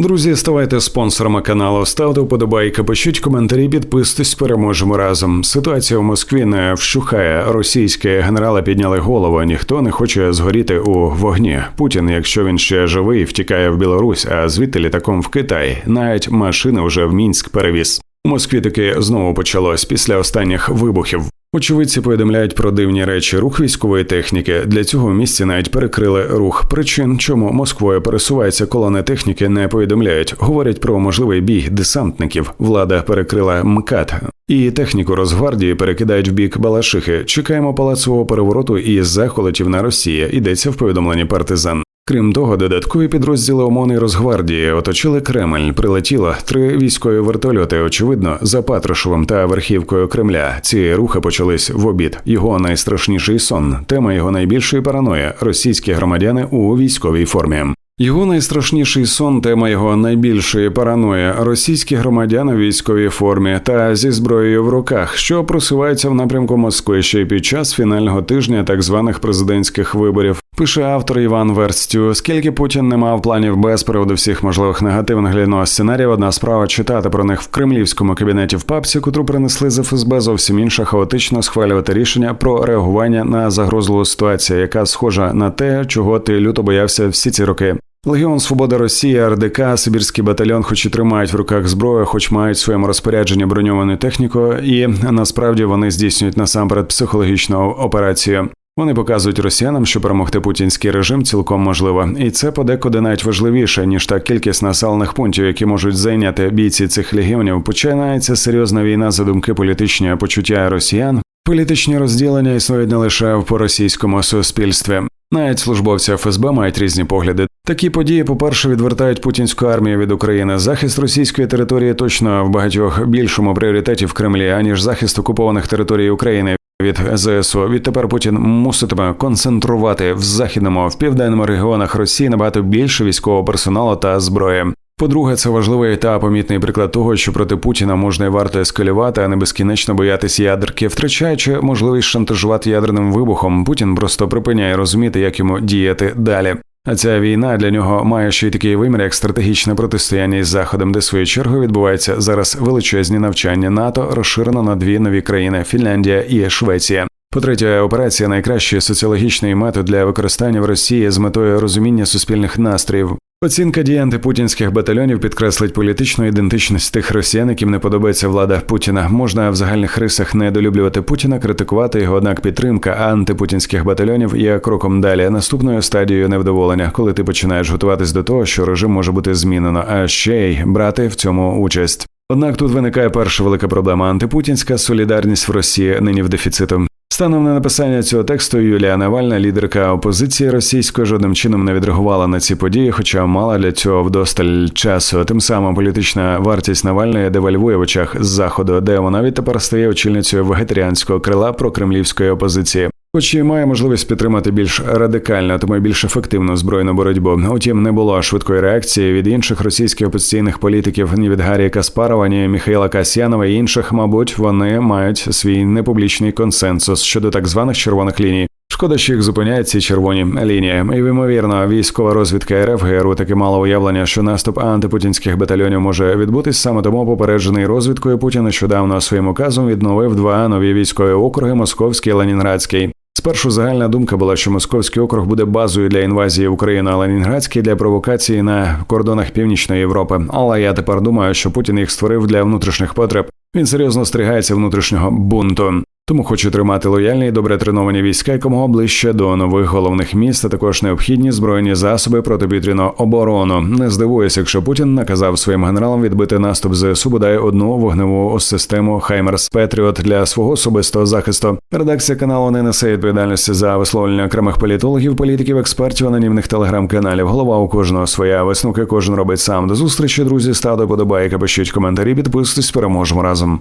Друзі, ставайте спонсорами каналу, ставте вподобайки, пишіть коментарі, підписуйтесь, переможемо разом. Ситуація в Москві не вщухає. Російські генерали підняли голову. Ніхто не хоче згоріти у вогні. Путін, якщо він ще живий, втікає в Білорусь, а звідти літаком в Китай. Навіть машини вже в мінськ перевіз. У Москві таки знову почалось після останніх вибухів. Очевидці повідомляють про дивні речі рух військової техніки. Для цього в місті навіть перекрили рух. Причин, чому Москвою пересувається колони техніки, не повідомляють. Говорять про можливий бій десантників. Влада перекрила МКАД. І техніку Росгвардії перекидають в бік Балашихи. Чекаємо палацового перевороту і захолотів на Росії. Йдеться в повідомленні партизан. Крім того, додаткові підрозділи ОМОН і Росгвардії оточили Кремль. Прилетіло три військові вертольоти. Очевидно, за Патрушевим та верхівкою Кремля. Ці рухи почались в обід. Його найстрашніший сон. Тема його найбільшої параної російські громадяни у військовій формі. Його найстрашніший сон, тема його найбільшої параної російські громадяни в військовій формі та зі зброєю в руках, що просуваються в напрямку Москви ще й під час фінального тижня так званих президентських виборів. Пише автор Іван Верстю. Скільки Путін не мав планів без приводу всіх можливих негативних для нього сценаріїв, одна справа читати про них в кремлівському кабінеті в папсі, котру принесли з ФСБ, зовсім інша хаотично схвалювати рішення про реагування на загрозливу ситуацію, яка схожа на те, чого ти люто боявся всі ці роки. Легіон Свобода Росії, РДК, Сибірський батальйон, хоч і тримають в руках зброю, хоч мають в своєму розпорядженні броньовану техніку, і насправді вони здійснюють насамперед психологічну операцію. Вони показують росіянам, що перемогти путінський режим цілком можливо, і це подекуди навіть важливіше ніж та кількість населених пунктів, які можуть зайняти бійці цих легіонів. Починається серйозна війна за думки політичні почуття росіян. Політичні розділення існують не лише в поросійському суспільстві. Навіть службовці ФСБ мають різні погляди. Такі події, по перше, відвертають путінську армію від України. Захист російської території точно в багатьох більшому пріоритеті в Кремлі, аніж захист окупованих територій України. Від ЗСУ відтепер Путін муситиме концентрувати в західному в південному регіонах Росії набагато більше військового персоналу та зброї. По-друге, це важливий та помітний приклад того, що проти Путіна можна і варто ескалювати, а не безкінечно боятися ядерки, втрачаючи можливість шантажувати ядерним вибухом. Путін просто припиняє розуміти, як йому діяти далі. А ця війна для нього має ще й такий вимір, як стратегічне протистояння із заходом, де своєю чергою відбуваються зараз величезні навчання НАТО, розширено на дві нові країни Фінляндія і Швеція. По третє, операція найкращий соціологічний метод для використання в Росії з метою розуміння суспільних настроїв. Оцінка дій антипутінських батальйонів підкреслить політичну ідентичність тих росіян, яким не подобається влада Путіна. Можна в загальних рисах недолюблювати Путіна, критикувати його, однак підтримка антипутінських батальйонів є кроком далі. Наступною стадією невдоволення, коли ти починаєш готуватись до того, що режим може бути змінено, а ще й брати в цьому участь. Однак тут виникає перша велика проблема антипутінська солідарність в Росії нині в дефіциту. Станом на написання цього тексту Юлія Навальна, лідерка опозиції російської, жодним чином не відреагувала на ці події, хоча мала для цього вдосталь часу. Тим самим політична вартість Навальної девальвує в очах з заходу, де вона відтепер стає очільницею вегетаріанського крила прокремлівської опозиції. Хоч і має можливість підтримати більш радикальну, тому й більш ефективну збройну боротьбу. Утім, не було швидкої реакції від інших російських опозиційних політиків, ні від Гаррі Каспарова, ні Михайла Касьянова і інших, мабуть, вони мають свій непублічний консенсус щодо так званих червоних ліній. Шкода, що їх зупиняють ці червоні лінії. І ймовірно, військова розвідка РФ ГРУ таки мала уявлення, що наступ антипутінських батальйонів може відбутись саме тому попереджений розвідкою Путін нещодавно своїм указом відновив два нові військові округи Московський і Ленінградський. Спершу загальна думка була, що московський округ буде базою для інвазії України, а Ленінградський для провокації на кордонах Північної Європи. Але я тепер думаю, що Путін їх створив для внутрішніх потреб. Він серйозно стригається внутрішнього бунту. Тому хоче тримати лояльні і добре треновані війська якомога ближче до нових головних міст, а також необхідні збройні засоби протиповітряну оборону. Не здивуюся, якщо Путін наказав своїм генералам відбити наступ ЗСУ бодай одну вогневу систему Хаймерс Петріот для свого особистого захисту. Редакція каналу не несе відповідальності за висловлення окремих політологів, політиків, експертів, анонімних телеграм-каналів. Голова у кожного своя висновки кожен робить сам. До зустрічі, друзі. Ставте подобайка, пишіть коментарі, підписуйтесь, переможемо разом.